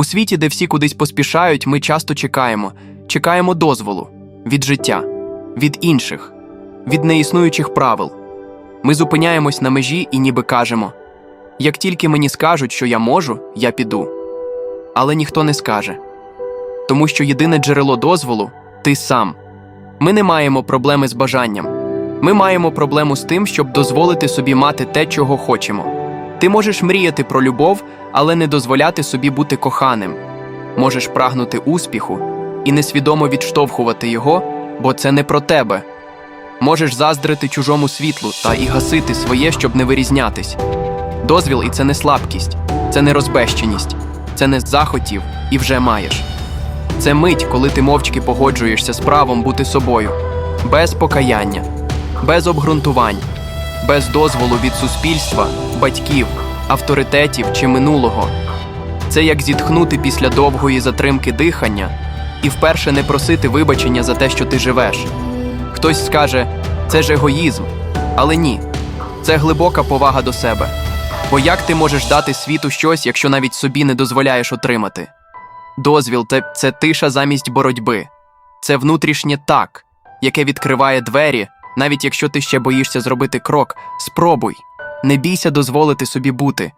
У світі, де всі кудись поспішають, ми часто чекаємо, чекаємо дозволу від життя, від інших, від неіснуючих правил. Ми зупиняємось на межі і ніби кажемо: як тільки мені скажуть, що я можу, я піду. Але ніхто не скаже. Тому що єдине джерело дозволу ти сам. Ми не маємо проблеми з бажанням. Ми маємо проблему з тим, щоб дозволити собі мати те, чого хочемо. Ти можеш мріяти про любов, але не дозволяти собі бути коханим. Можеш прагнути успіху і несвідомо відштовхувати його, бо це не про тебе. Можеш заздрити чужому світлу та і гасити своє, щоб не вирізнятись. Дозвіл і це не слабкість, це не розбещеність, це не захотів і вже маєш. Це мить, коли ти мовчки погоджуєшся з правом бути собою, без покаяння, без обґрунтувань, без дозволу від суспільства, батьків, авторитетів чи минулого. Це як зітхнути після довгої затримки дихання і вперше не просити вибачення за те, що ти живеш. Хтось скаже, це ж егоїзм, але ні, це глибока повага до себе. Бо як ти можеш дати світу щось, якщо навіть собі не дозволяєш отримати? Дозвіл це, це тиша замість боротьби, це внутрішнє так, яке відкриває двері, навіть якщо ти ще боїшся зробити крок, спробуй. Не бійся дозволити собі бути,